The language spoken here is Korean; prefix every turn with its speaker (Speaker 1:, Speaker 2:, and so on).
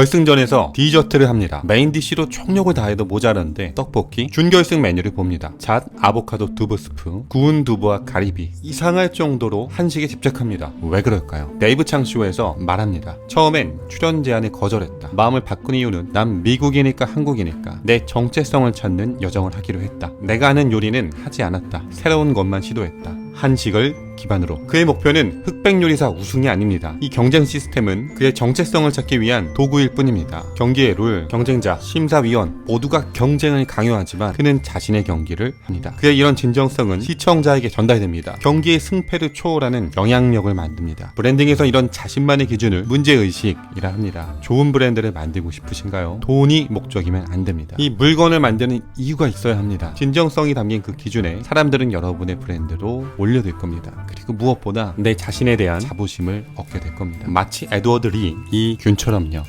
Speaker 1: 결승전에서 디저트를 합니다. 메인 디쉬로 총력을 다해도 모자란데 떡볶이, 준결승 메뉴를 봅니다. 잣, 아보카도 두부 스프, 구운 두부와 가리비. 이상할 정도로 한식에 집착합니다. 왜 그럴까요? 네이브 창쇼에서 말합니다. 처음엔 출연 제안을 거절했다. 마음을 바꾼 이유는 난 미국이니까 한국이니까 내 정체성을 찾는 여정을 하기로 했다. 내가 아는 요리는 하지 않았다. 새로운 것만 시도했다. 한식을 기반으로 그의 목표는 흑백 요리사 우승이 아닙니다. 이 경쟁 시스템은 그의 정체성을 찾기 위한 도구일 뿐입니다. 경기의 룰, 경쟁자, 심사위원 모두가 경쟁을 강요하지만 그는 자신의 경기를 합니다. 그의 이런 진정성은 시청자에게 전달됩니다. 경기의 승패를 초월하는 영향력을 만듭니다. 브랜딩에서 이런 자신만의 기준을 문제의식이라 합니다. 좋은 브랜드를 만들고 싶으신가요? 돈이 목적이면 안 됩니다. 이 물건을 만드는 이유가 있어야 합니다. 진정성이 담긴 그 기준에 사람들은 여러분의 브랜드로 몰려들 겁니다. 그리고 무엇보다 내 자신에 대한 자부심을 얻게 될 겁니다. 마치 에드워드 리, 이 균처럼요.